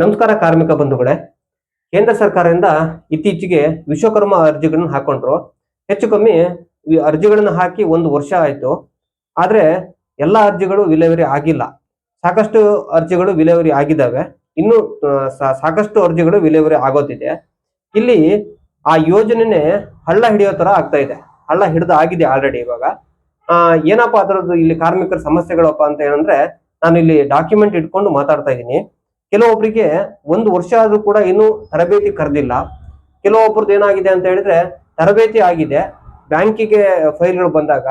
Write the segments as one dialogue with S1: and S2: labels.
S1: ನಮಸ್ಕಾರ ಕಾರ್ಮಿಕ ಬಂಧುಗಳೇ. ಕೇಂದ್ರ ಸರ್ಕಾರದಿಂದ ಇತ್ತೀಚೆಗೆ ವಿಶ್ವಕರ್ಮ ಅರ್ಜಿಗಳನ್ನ ಹಾಕೊಂಡ್ರು. ಹೆಚ್ಚು ಕಮ್ಮಿ ಅರ್ಜಿಗಳನ್ನ ಹಾಕಿ ಒಂದು ವರ್ಷ ಆಯ್ತು. ಆದ್ರೆ ಎಲ್ಲ ಅರ್ಜಿಗಳು ವಿಲೇವರಿ ಆಗಿಲ್ಲ. ಸಾಕಷ್ಟು ಅರ್ಜಿಗಳು ವಿಲೇವರಿ ಆಗಿದ್ದಾವೆ. ಇನ್ನು ಸಾಕಷ್ಟು ಅರ್ಜಿಗಳು ವಿಲೇವರಿ ಆಗೋತಿದೆ ಇಲ್ಲಿ ಆ ಯೋಜನೆನೆ ಹಳ್ಳ ಹಿಡಿಯೋ ತರ ಆಗ್ತಾ ಇದೆ. ಹಳ್ಳ ಹಿಡಿದು ಆಗಿದೆ ಆಲ್ರೆಡಿ ಇವಾಗ. ಏನಪ್ಪಾ ಅದರದ್ದು ಇಲ್ಲಿ ಕಾರ್ಮಿಕರ ಸಮಸ್ಯೆಗಳಪ್ಪ ಅಂತ ಏನಂದ್ರೆ ನಾನು ಇಲ್ಲಿ ಡಾಕ್ಯುಮೆಂಟ್ ಇಟ್ಕೊಂಡು ಮಾತಾಡ್ತಾ ಇದ್ದೀನಿ. ಕೆಲವೊಬ್ಬರಿಗೆ ಒಂದು ವರ್ಷ ಆದ್ರೂ ಕೂಡ ಇನ್ನೂ ತರಬೇತಿ ಕರೆದಿಲ್ಲ. ಕೆಲವೊಬ್ಬರದ್ದು ಏನಾಗಿದೆ ಅಂತ ಹೇಳಿದ್ರೆ ತರಬೇತಿ ಆಗಿದೆ. ಬ್ಯಾಂಕಿಗೆ ಫೈಲ್ಗಳು ಬಂದಾಗ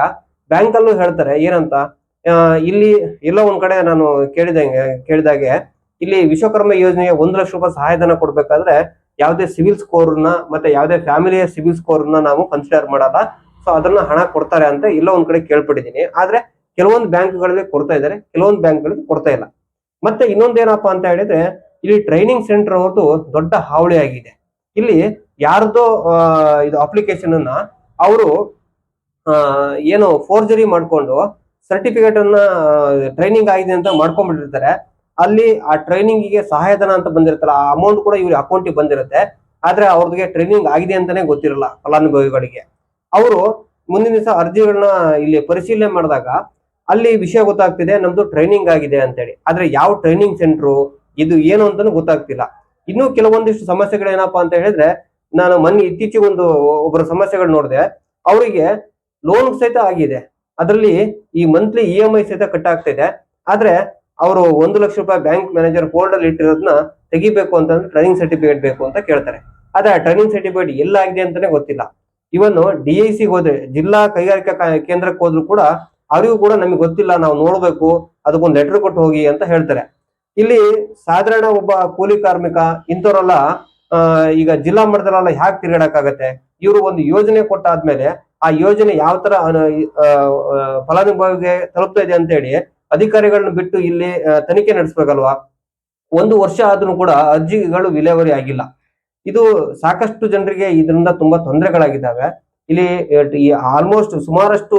S1: ಬ್ಯಾಂಕಲ್ಲೂ ಹೇಳ್ತಾರೆ, ಏನಂತ ಇಲ್ಲಿ ಎಲ್ಲೋ ಒಂದ್ ಕಡೆ ನಾನು ಕೇಳಿದಂಗೆ, ಕೇಳಿದಾಗೆ ಇಲ್ಲಿ ವಿಶ್ವಕರ್ಮ ಯೋಜನೆಗೆ ಒಂದು ಲಕ್ಷ ರೂಪಾಯಿ ಸಹಾಯಧನ ಕೊಡ್ಬೇಕಾದ್ರೆ ಯಾವುದೇ ಸಿವಿಲ್ ಸ್ಕೋರ್ನ ಮತ್ತೆ ಯಾವುದೇ ಫ್ಯಾಮಿಲಿಯ ಸಿವಿಲ್ ಸ್ಕೋರ್ನ ನಾವು ಕನ್ಸಿಡರ್ ಮಾಡಲ್ಲ. ಸೊ ಅದನ್ನ ಹಣ ಕೊಡ್ತಾರೆ ಅಂತ ಎಲ್ಲೋ ಒಂದ್ ಕಡೆ ಕೇಳ್ಪಟ್ಟಿದ್ದೀನಿ. ಆದ್ರೆ ಕೆಲವೊಂದು ಬ್ಯಾಂಕ್ಗಳಲ್ಲಿ ಕೊಡ್ತಾ ಇದ್ದಾರೆ, ಕೆಲವೊಂದು ಬ್ಯಾಂಕ್ಗಳಲ್ಲಿ ಕೊಡ್ತಾ ಇಲ್ಲ. ಮತ್ತೆ ಇನ್ನೊಂದೇನಪ್ಪ ಅಂತ ಹೇಳಿದ್ರೆ, ಇಲ್ಲಿ ಟ್ರೈನಿಂಗ್ ಸೆಂಟರ್ ಅವ್ರದ್ದು ದೊಡ್ಡ ಹಾವಳಿ ಆಗಿದೆ. ಇಲ್ಲಿ ಯಾರ್ದೋ ಇದು ಅಪ್ಲಿಕೇಶನ್ ಅನ್ನ ಅವರು ಏನು ಫೋರ್ಜರಿ ಮಾಡ್ಕೊಂಡು ಸರ್ಟಿಫಿಕೇಟ್ ಅನ್ನ ಟ್ರೈನಿಂಗ್ ಆಗಿದೆ ಅಂತ ಮಾಡ್ಕೊಂಡ್ಬಿಟ್ಟಿರ್ತಾರೆ. ಅಲ್ಲಿ ಆ ಟ್ರೈನಿಂಗ್ಗೆ ಸಹಾಯಧನ ಅಂತ ಬಂದಿರುತ್ತಲ್ಲ, ಆ ಅಮೌಂಟ್ ಕೂಡ ಇವ್ರ ಅಕೌಂಟಿಗೆ ಬಂದಿರುತ್ತೆ. ಆದ್ರೆ ಅವ್ರಿಗೆ ಟ್ರೈನಿಂಗ್ ಆಗಿದೆ ಅಂತಾನೆ ಗೊತ್ತಿರಲ್ಲ ಫಲಾನುಭವಿಗಳಿಗೆ. ಅವರು ಮುಂದಿನ ದಿವಸ ಅರ್ಜಿಗಳನ್ನ ಇಲ್ಲಿ ಪರಿಶೀಲನೆ ಮಾಡಿದಾಗ ಅಲ್ಲಿ ವಿಷಯ ಗೊತ್ತಾಗ್ತಿದೆ, ನಮ್ದು ಟ್ರೈನಿಂಗ್ ಆಗಿದೆ ಅಂತೇಳಿ. ಆದ್ರೆ ಯಾವ ಟ್ರೈನಿಂಗ್ ಸೆಂಟ್ರು ಇದು ಏನು ಅಂತಾನು ಗೊತ್ತಾಗ್ತಿಲ್ಲ. ಇನ್ನು ಕೆಲವೊಂದಿಷ್ಟು ಸಮಸ್ಯೆಗಳೇನಪ್ಪಾ ಅಂತ ಹೇಳಿದ್ರೆ, ನಾನು ಮೊನ್ನೆ ಇತ್ತೀಚೆಗೆ ಒಂದು ಒಬ್ಬರ ಸಮಸ್ಯೆಗಳು ನೋಡಿದೆ. ಅವರಿಗೆ ಲೋನ್ ಸಹಿತ ಆಗಿದೆ. ಅದರಲ್ಲಿ ಈ ಮಂತ್ಲಿ ಇ ಎಂ ಐ ಸಹಿತ ಕಟ್ ಆಗ್ತಿದೆ ಆದ್ರೆ ಅವರು ಒಂದು ಲಕ್ಷ ರೂಪಾಯಿ ಬ್ಯಾಂಕ್ ಮ್ಯಾನೇಜರ್ ಹೋಲ್ಡ್ ಅಲ್ಲಿ ಇಟ್ಟಿರೋದನ್ನ ತೆಗಿಬೇಕು ಅಂತಂದ್ರೆ ಟ್ರೈನಿಂಗ್ ಸರ್ಟಿಫಿಕೇಟ್ ಬೇಕು ಅಂತ ಕೇಳ್ತಾರೆ. ಆದ್ರೆ ಟ್ರೈನಿಂಗ್ ಸರ್ಟಿಫಿಕೇಟ್ ಎಲ್ಲಾಗಿದೆ ಅಂತಾನೆ ಗೊತ್ತಿಲ್ಲ. ಇವನ್ ಡಿ ಐ ಸಿ ಹೋದ್ರೆ, ಜಿಲ್ಲಾ ಕೈಗಾರಿಕಾ ಕೇಂದ್ರಕ್ಕೆ ಹೋದ್ರು ಕೂಡ ಅವರಿಗೂ ಕೂಡ ನಮಗೆ ಗೊತ್ತಿಲ್ಲ, ನಾವು ನೋಡ್ಬೇಕು, ಅದಕ್ಕೊಂದು ಲೆಟರ್ ಕೊಟ್ಟು ಹೋಗಿ ಅಂತ ಹೇಳ್ತಾರೆ. ಇಲ್ಲಿ ಸಾಧಾರಣ ಒಬ್ಬ ಕೂಲಿ ಕಾರ್ಮಿಕ ಇಂಥವ್ರೆಲ್ಲ ಈಗ ಜಿಲ್ಲಾ ಮಟ್ಟದಲ್ಲೆಲ್ಲ ಹ್ಯಾಕ್ ತಿರುಗಾಡಕ್ಕಾಗತ್ತೆ? ಇವರು ಒಂದು ಯೋಜನೆ ಕೊಟ್ಟಾದ್ಮೇಲೆ ಆ ಯೋಜನೆ ಯಾವ ತರ ಫಲಾನುಭವಿಗೆ ತಲುಪ್ತಾ ಇದೆ ಅಂತ ಹೇಳಿ ಅಧಿಕಾರಿಗಳನ್ನ ಬಿಟ್ಟು ಇಲ್ಲಿ ತನಿಖೆ ನಡೆಸ್ಬೇಕಲ್ವಾ? ಒಂದು ವರ್ಷ ಆದ್ರೂ ಕೂಡ ಅರ್ಜಿಗಳು ವಿಲೇವರಿ ಆಗಿಲ್ಲ. ಇದು ಸಾಕಷ್ಟು ಜನರಿಗೆ ಇದರಿಂದ ತುಂಬಾ ತೊಂದರೆಗಳಾಗಿದ್ದಾವೆ. ಇಲ್ಲಿ ಆಲ್ಮೋಸ್ಟ್ ಸುಮಾರಷ್ಟು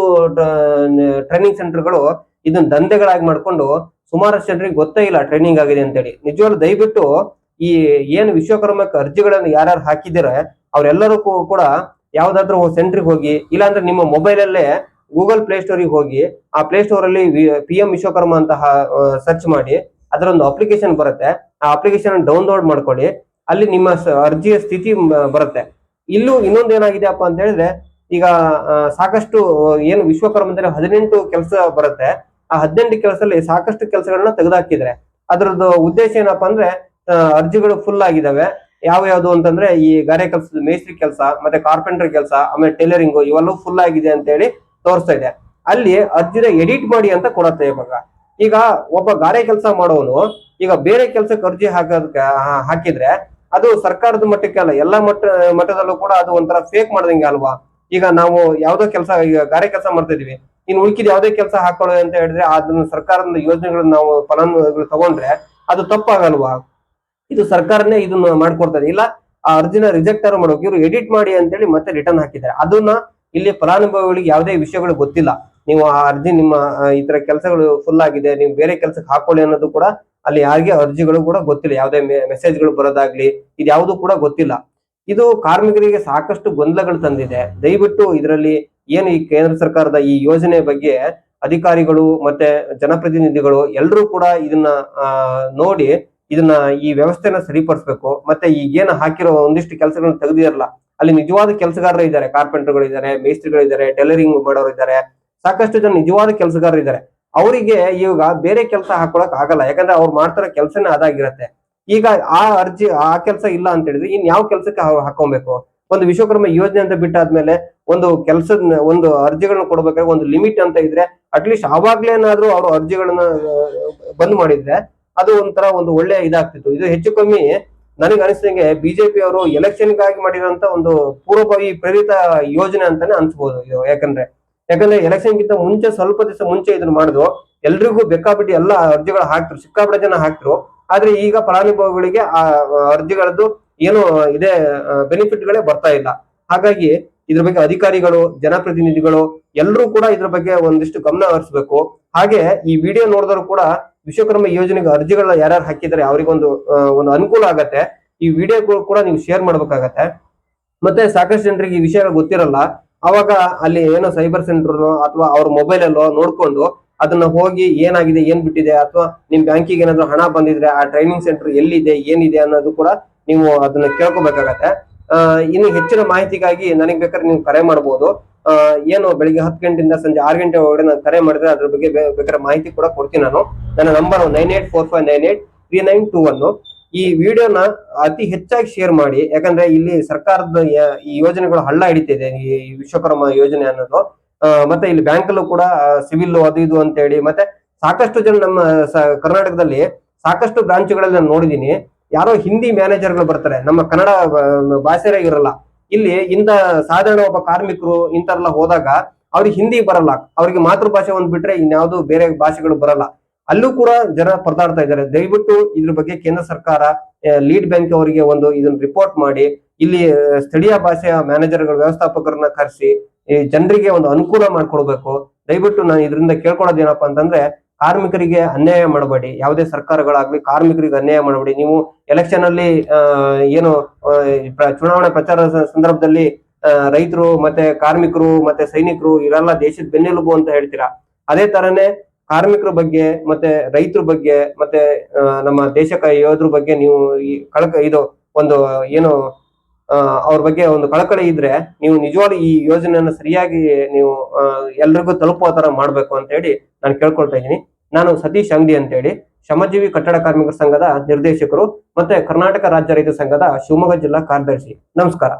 S1: ಟ್ರೈನಿಂಗ್ ಸೆಂಟರ್ಗಳು ಇದನ್ನ ದಂಧೆಗಳಾಗಿ ಮಾಡ್ಕೊಂಡು ಸುಮಾರಷ್ಟು ಜನರಿಗೆ ಗೊತ್ತೇ ಇಲ್ಲ ಟ್ರೈನಿಂಗ್ ಆಗಿದೆ ಅಂತೇಳಿ. ನಿಜವಾಗ್ಲೂ ದಯವಿಟ್ಟು ಈ ಏನು ವಿಶ್ವಕರ್ಮಕ್ಕೆ ಅರ್ಜಿಗಳನ್ನು ಯಾರ್ಯಾರು ಹಾಕಿದ್ದಾರೆ, ಅವರೆಲ್ಲರೂ ಕೂಡ ಯಾವ್ದಾದ್ರು ಸೆಂಟ್ರಿಗೆ ಹೋಗಿ, ಇಲ್ಲಾಂದ್ರೆ ನಿಮ್ಮ ಮೊಬೈಲ್ ಅಲ್ಲೇ ಗೂಗಲ್ ಪ್ಲೇ ಸ್ಟೋರಿಗೆ ಹೋಗಿ, ಆ ಪ್ಲೇ ಸ್ಟೋರ್ ಅಲ್ಲಿ ಪಿ ಎಂ ವಿಶ್ವಕರ್ಮ ಅಂತ ಸರ್ಚ್ ಮಾಡಿ ಅದರ ಒಂದು ಅಪ್ಲಿಕೇಶನ್ ಬರುತ್ತೆ. ಆ ಅಪ್ಲಿಕೇಶನ್ ಡೌನ್ಲೋಡ್ ಮಾಡ್ಕೊಳ್ಳಿ. ಅಲ್ಲಿ ನಿಮ್ಮ ಅರ್ಜಿಯ ಸ್ಥಿತಿ ಬರುತ್ತೆ. ಇಲ್ಲೂ ಇನ್ನೊಂದು ಏನಾಗಿದೆಯಪ್ಪ ಅಂತ ಹೇಳಿದ್ರೆ, ಈಗ ಸಾಕಷ್ಟು ಏನು ವಿಶ್ವಕರ್ಮದಲ್ಲಿ ಹದಿನೆಂಟು ಕೆಲಸ ಬರುತ್ತೆ. ಆ ಹದಿನೆಂಟು ಕೆಲಸದಲ್ಲಿ ಸಾಕಷ್ಟು ಕೆಲಸಗಳನ್ನ ತೆಗೆದುಹಾಕಿದ್ದಾರೆ ಅದರದ್ದು ಉದ್ದೇಶ ಏನಪ್ಪಾ ಅಂದ್ರೆ ಅರ್ಜಿಗಳು ಫುಲ್ ಆಗಿದಾವೆ. ಯಾವ ಯಾವ್ದು ಅಂತಂದ್ರೆ, ಈ ಗಾರೆ ಕೆಲಸದ ಮೇಸ್ತ್ರಿ ಕೆಲಸ, ಮತ್ತೆ ಕಾರ್ಪೆಂಟರ್ ಕೆಲಸ, ಆಮೇಲೆ ಟೈಲರಿಂಗ್, ಇವೆಲ್ಲವೂ ಫುಲ್ ಆಗಿದೆ ಅಂತ ಹೇಳಿ ತೋರಿಸ್ತಾ ಇದೆ. ಅಲ್ಲಿ ಅರ್ಜಿನ ಎಡಿಟ್ ಮಾಡಿ ಅಂತ ಕೊಡತ್ತೆ ಇವಾಗ. ಈಗ ಒಬ್ಬ ಗಾರೆ ಕೆಲಸ ಮಾಡೋನು, ಈಗ ಬೇರೆ ಕೆಲಸಕ್ಕೆ ಅರ್ಜಿ ಹಾಕೋದಕ್ಕೆ ಹಾಕಿದ್ರೆ ಅದು ಸರ್ಕಾರದ ಮಟ್ಟಕ್ಕೆ ಅಲ್ಲ, ಎಲ್ಲಾ ಮಟ್ಟ, ಮಟ್ಟದಲ್ಲೂ ಕೂಡ ಅದು ಒಂಥರ ಫೇಕ್ ಮಾಡ್ದಂಗೆ ಅಲ್ವಾ? ಈಗ ನಾವು ಯಾವ್ದೋ ಕೆಲಸ, ಈಗ ಗಾರೆ ಕೆಲಸ ಮಾಡ್ತಾ ಇದೀವಿ. ಇನ್ನು ಉಳ್ಕಿದ ಯಾವ್ದೇ ಕೆಲಸ ಹಾಕೊಳ್ಳೋದು ಅಂತ ಹೇಳಿದ್ರೆ ಅದನ್ನ ಸರ್ಕಾರದ ಯೋಜನೆಗಳನ್ನ ನಾವು ಫಲಾನುಭವಿಗಳು ತಗೊಂಡ್ರೆ ಅದು ತಪ್ಪಾಗಲ್ವಾ? ಇದು ಸರ್ಕಾರನೇ ಇದನ್ನ ಮಾಡ್ಕೊಡ್ತಾರೆ ಇಲ್ಲ, ಆ ಅರ್ಜಿನ ರಿಜೆಕ್ಟ್ ಮಾಡ್ಬೇಕು ಇವರು ಎಡಿಟ್ ಮಾಡಿ ಅಂತೇಳಿ ಮತ್ತೆ ರಿಟರ್ನ್ ಹಾಕಿದ್ದಾರೆ. ಅದನ್ನ ಇಲ್ಲಿ ಫಲಾನುಭವಿಗಳಿಗೆ ಯಾವುದೇ ವಿಷಯಗಳು ಗೊತ್ತಿಲ್ಲ. ನೀವು ಆ ಅರ್ಜಿ ನಿಮ್ಮ ಈ ತರ ಕೆಲಸಗಳು ಫುಲ್ ಆಗಿದೆ, ನೀವು ಬೇರೆ ಕೆಲಸಕ್ಕೆ ಹಾಕೊಳ್ಳಿ ಅನ್ನೋದು ಕೂಡ ಅಲ್ಲಿ ಯಾರಿಗೆ ಅರ್ಜಿಗಳು ಕೂಡ ಗೊತ್ತಿಲ್ಲ. ಯಾವುದೇ ಮೆಸೇಜ್ಗಳು ಬರೋದಾಗ್ಲಿ, ಇದು ಯಾವುದು ಕೂಡ ಗೊತ್ತಿಲ್ಲ. ಇದು ಕಾರ್ಮಿಕರಿಗೆ ಸಾಕಷ್ಟು ಗೊಂದಲಗಳು ತಂದಿದೆ. ದಯವಿಟ್ಟು ಇದರಲ್ಲಿ ಏನು ಈ ಕೇಂದ್ರ ಸರ್ಕಾರದ ಈ ಯೋಜನೆ ಬಗ್ಗೆ ಅಧಿಕಾರಿಗಳು ಮತ್ತೆ ಜನಪ್ರತಿನಿಧಿಗಳು ಎಲ್ಲರೂ ಕೂಡ ಇದನ್ನ ನೋಡಿ ಇದನ್ನ ಈ ವ್ಯವಸ್ಥೆನ ಸರಿಪಡಿಸ್ಬೇಕು. ಮತ್ತೆ ಈಗೇನು ಹಾಕಿರೋ ಒಂದಿಷ್ಟು ಕೆಲಸಗಳನ್ನ ತೆಗೆದಿರಲ್ಲ. ಅಲ್ಲಿ ನಿಜವಾದ ಕೆಲಸಗಾರರು ಇದ್ದಾರೆ. ಕಾರ್ಪೆಂಟರ್ಗಳು ಇದ್ದಾರೆ, ಮೇಸ್ತ್ರಿಗಳು ಇದ್ದಾರೆ, ಟೈಲರಿಂಗ್ ಮಾಡೋರು ಇದ್ದಾರೆ. ಸಾಕಷ್ಟು ಜನ ನಿಜವಾದ ಕೆಲಸಗಾರರು ಇದ್ದಾರೆ. ಅವರಿಗೆ ಈಗ ಬೇರೆ ಕೆಲಸ ಹಾಕೊಳಕ್ ಆಗಲ್ಲ. ಯಾಕಂದ್ರೆ ಅವ್ರು ಮಾಡ್ತಿರೋ ಕೆಲಸನೇ ಅದಾಗಿರತ್ತೆ. ಈಗ ಆ ಅರ್ಜಿ, ಆ ಕೆಲಸ ಇಲ್ಲ ಅಂತ ಹೇಳಿದ್ರೆ ಇನ್ ಯಾವ ಕೆಲಸಕ್ಕೆ ಹಾಕೊಬೇಕು? ಒಂದು ವಿಶ್ವಕರ್ಮ ಯೋಜನೆ ಅಂತ ಬಿಟ್ಟಾದ್ಮೇಲೆ ಒಂದು ಕೆಲಸದ ಒಂದು ಅರ್ಜಿಗಳನ್ನ ಕೊಡ್ಬೇಕಾದ್ರೆ ಒಂದು ಲಿಮಿಟ್ ಅಂತ ಇದ್ರೆ ಅಟ್ಲೀಸ್ಟ್ ಆವಾಗ್ಲೇನಾದ್ರೂ ಅವರು ಅರ್ಜಿಗಳನ್ನ ಬಂದ್ ಮಾಡಿದ್ರೆ ಅದು ಒಂಥರ ಒಂದು ಒಳ್ಳೆ ಇದಾಗ್ತಿತ್ತು. ಇದು ಹೆಚ್ಚು ಕಮ್ಮಿ ನನಗೆ ಅನಿಸಿದಂಗೆ ಬಿಜೆಪಿ ಅವರು ಎಲೆಕ್ಷನ್ಗಾಗಿ ಮಾಡಿರೋಂತ ಒಂದು ಪೂರ್ವಭಾವಿ ಪ್ರೇರಿತ ಯೋಜನೆ ಅಂತಾನೆ ಅನ್ಸ್ಬೋದು. ಯಾಕಂದ್ರೆ ಯಾಕಂದ್ರೆ ಎಲೆಕ್ಷನ್ ಗಿಂತ ಮುಂಚೆ ಸ್ವಲ್ಪ ದಿವಸ ಮುಂಚೆ ಇದನ್ನ ಮಾಡಿದ್ರು ಎಲ್ರಿಗೂ ಬೇಕಾಬಿಟ್ಟು ಎಲ್ಲ ಅರ್ಜಿಗಳು ಹಾಕ್ತಿರು, ಸಿಕ್ಕಾಪಟ್ಟೆ ಜನ ಹಾಕ್ತಿರು. ಆದ್ರೆ ಈಗ ಫಲಾನುಭವಿಗಳಿಗೆ ಆ ಅರ್ಜಿಗಳದ್ದು ಏನು ಇದೇ ಬೆನಿಫಿಟ್ಗಳೇ ಬರ್ತಾ ಇಲ್ಲ. ಹಾಗಾಗಿ ಇದ್ರ ಬಗ್ಗೆ ಅಧಿಕಾರಿಗಳು, ಜನಪ್ರತಿನಿಧಿಗಳು ಎಲ್ಲರೂ ಕೂಡ ಇದ್ರ ಬಗ್ಗೆ ಒಂದಿಷ್ಟು ಗಮನ ಹರಿಸಬೇಕು. ಹಾಗೆ ಈ ವಿಡಿಯೋ ನೋಡಿದ್ರು ಕೂಡ ವಿಶ್ವಕರ್ಮ ಯೋಜನೆಗೆ ಅರ್ಜಿಗಳನ್ನ ಯಾರ್ಯಾರು ಹಾಕಿದ್ದಾರೆ ಅವರಿಗೊಂದು ಒಂದು ಅನುಕೂಲ ಆಗತ್ತೆ. ಈ ವಿಡಿಯೋಗಳು ಕೂಡ ನೀವು ಶೇರ್ ಮಾಡ್ಬೇಕಾಗತ್ತೆ. ಮತ್ತೆ ಸಾಕಷ್ಟು ಜನರಿಗೆ ಈ ವಿಷಯಗಳು ಗೊತ್ತಿರಲ್ಲ. ಅವಾಗ ಅಲ್ಲಿ ಏನೋ ಸೈಬರ್ ಸೆಂಟರ್ ಅಥವಾ ಅವ್ರ ಮೊಬೈಲ್ ಅಲ್ಲೋ ನೋಡ್ಕೊಂಡು ಅದನ್ನ ಹೋಗಿ ಏನಾಗಿದೆ, ಏನ್ ಬಿಟ್ಟಿದೆ ಅಥವಾ ನಿಮ್ ಬ್ಯಾಂಕಿಗೆ ಏನಾದ್ರು ಹಣ ಬಂದಿದ್ರೆ ಆ ಟ್ರೈನಿಂಗ್ ಸೆಂಟರ್ ಎಲ್ಲಿದೆ, ಏನಿದೆ ಅನ್ನೋದು ಕೂಡ ನೀವು ಅದನ್ನ ಕೇಳ್ಕೊಬೇಕಾಗತ್ತೆ. ಇನ್ನು ಹೆಚ್ಚಿನ ಮಾಹಿತಿಗಾಗಿ ನನಗೆ ಬೇಕಾದ್ರೆ ನೀವು ಕರೆ ಮಾಡಬಹುದು ಏನು ಬೆಳಿಗ್ಗೆ ಹತ್ತು ಗಂಟೆಯಿಂದ ಸಂಜೆ ಆರು ಗಂಟೆ ಒಳಗಡೆ ನಾನು ಕರೆ ಮಾಡಿದ್ರೆ ಅದ್ರ ಬಗ್ಗೆ ಬೇಕಾದ್ರೆ ಮಾಹಿತಿ ಕೂಡ ಕೊಡ್ತೀನಿ ನಾನು. ನನ್ನ number nine eight four five nine eight three nine two one ಈ ವಿಡಿಯೋನ ಅತಿ ಹೆಚ್ಚಾಗಿ ಶೇರ್ ಮಾಡಿ. ಯಾಕಂದ್ರೆ ಇಲ್ಲಿ ಸರ್ಕಾರದ ಈ ಯೋಜನೆಗಳು ಹಳ್ಳ ಹಿಡಿತಿದೆ. ಈ ವಿಶ್ವಕರ್ಮ ಯೋಜನೆ ಅನ್ನೋದು. ಮತ್ತೆ ಇಲ್ಲಿ ಬ್ಯಾಂಕ್ ಅಲ್ಲೂ ಕೂಡ ಸಿವಿಲ್ ಅದು ಇದು ಅಂತ ಹೇಳಿ ಮತ್ತೆ ಸಾಕಷ್ಟು ಜನ ನಮ್ಮ ಕರ್ನಾಟಕದಲ್ಲಿ ಸಾಕಷ್ಟು ಬ್ರಾಂಚ್ಗಳಲ್ಲಿ ನಾನು ನೋಡಿದೀನಿ ಯಾರೋ ಹಿಂದಿ ಮ್ಯಾನೇಜರ್ಗಳು ಬರ್ತಾರೆ. ನಮ್ಮ ಕನ್ನಡ ಭಾಷೆನೇ ಇರಲ್ಲ. ಇಲ್ಲಿ ಇಂತ ಸಾಧಾರಣ ಒಬ್ಬ ಕಾರ್ಮಿಕರು ಇಂಥವ್ರೆಲ್ಲ ಹೋದಾಗ ಅವ್ರಿಗೆ ಹಿಂದಿ ಬರಲ್ಲ. ಅವ್ರಿಗೆ ಮಾತೃಭಾಷೆ ಒಂದ್ ಬಿಟ್ರೆ ಇನ್ಯಾವುದು ಬೇರೆ ಭಾಷೆಗಳು ಬರಲ್ಲ. ಅಲ್ಲೂ ಕೂಡ ಜನ ಪರದಾಡ್ತಾ ಇದ್ದಾರೆ. ದಯವಿಟ್ಟು ಇದ್ರ ಬಗ್ಗೆ ಕೇಂದ್ರ ಸರ್ಕಾರ ಲೀಡ್ ಬ್ಯಾಂಕ್ ಅವರಿಗೆ ಒಂದು ಇದನ್ನ ರಿಪೋರ್ಟ್ ಮಾಡಿ. ಇಲ್ಲಿ ಸ್ಥಳೀಯ ಭಾಷೆಯ ಮ್ಯಾನೇಜರ್ಗಳ ವ್ಯವಸ್ಥಾಪಕರನ್ನ ಕರೆಸಿ ಜನರಿಗೆ ಒಂದು ಅನುಕೂಲ ಮಾಡ್ಕೊಡ್ಬೇಕು. ದಯವಿಟ್ಟು ನಾನು ಇದರಿಂದ ಕೇಳ್ಕೊಳ್ಳೋದು ಏನಪ್ಪಾ ಅಂತಂದ್ರೆ, ಕಾರ್ಮಿಕರಿಗೆ ಅನ್ಯಾಯ ಮಾಡಬೇಡಿ. ಯಾವುದೇ ಸರ್ಕಾರಗಳಾಗ್ಲಿ ಕಾರ್ಮಿಕರಿಗೆ ಅನ್ಯಾಯ ಮಾಡಬೇಡಿ. ನೀವು ಎಲೆಕ್ಷನ್ ಅಲ್ಲಿ ಏನು ಚುನಾವಣಾ ಪ್ರಚಾರ ಸಂದರ್ಭದಲ್ಲಿ ರೈತರು ಮತ್ತೆ ಕಾರ್ಮಿಕರು ಮತ್ತೆ ಸೈನಿಕರು, ಇವೆಲ್ಲ ದೇಶದ ಬೆನ್ನೆಲುಬು ಅಂತ ಹೇಳ್ತೀರಾ? ಅದೇ ತರನೇ ಕಾರ್ಮಿಕರ ಬಗ್ಗೆ, ಮತ್ತೆ ರೈತರ ಬಗ್ಗೆ, ಮತ್ತೆ ನಮ್ಮ ದೇಶಕ ಯೋಧರ ಬಗ್ಗೆ ನೀವು ಈ ಕಳಕ, ಇದು ಒಂದು, ಏನು ಅವ್ರ ಬಗ್ಗೆ ಒಂದು ಕಳಕಳಿ ಇದ್ರೆ ನೀವು ನಿಜವಾಗ್ಲೂ ಈ ಯೋಜನೆಯನ್ನ ಸರಿಯಾಗಿ ನೀವು ಎಲ್ರಿಗೂ ತಲುಪುವ ತರ ಮಾಡ್ಬೇಕು ಅಂತ ಹೇಳಿ ನಾನು ಕೇಳ್ಕೊಳ್ತಾ ಇದ್ದೀನಿ. ನಾನು ಸತೀಶ್ ಅಂಗಡಿ ಅಂತ ಹೇಳಿ, ಶ್ರಮಜೀವಿ ಕಟ್ಟಡ ಕಾರ್ಮಿಕರ ಸಂಘದ ನಿರ್ದೇಶಕರು, ಮತ್ತೆ ಕರ್ನಾಟಕ ರಾಜ್ಯ ರೈತ ಸಂಘದ ಶಿವಮೊಗ್ಗ ಜಿಲ್ಲಾ ಕಾರ್ಯದರ್ಶಿ. ನಮಸ್ಕಾರ.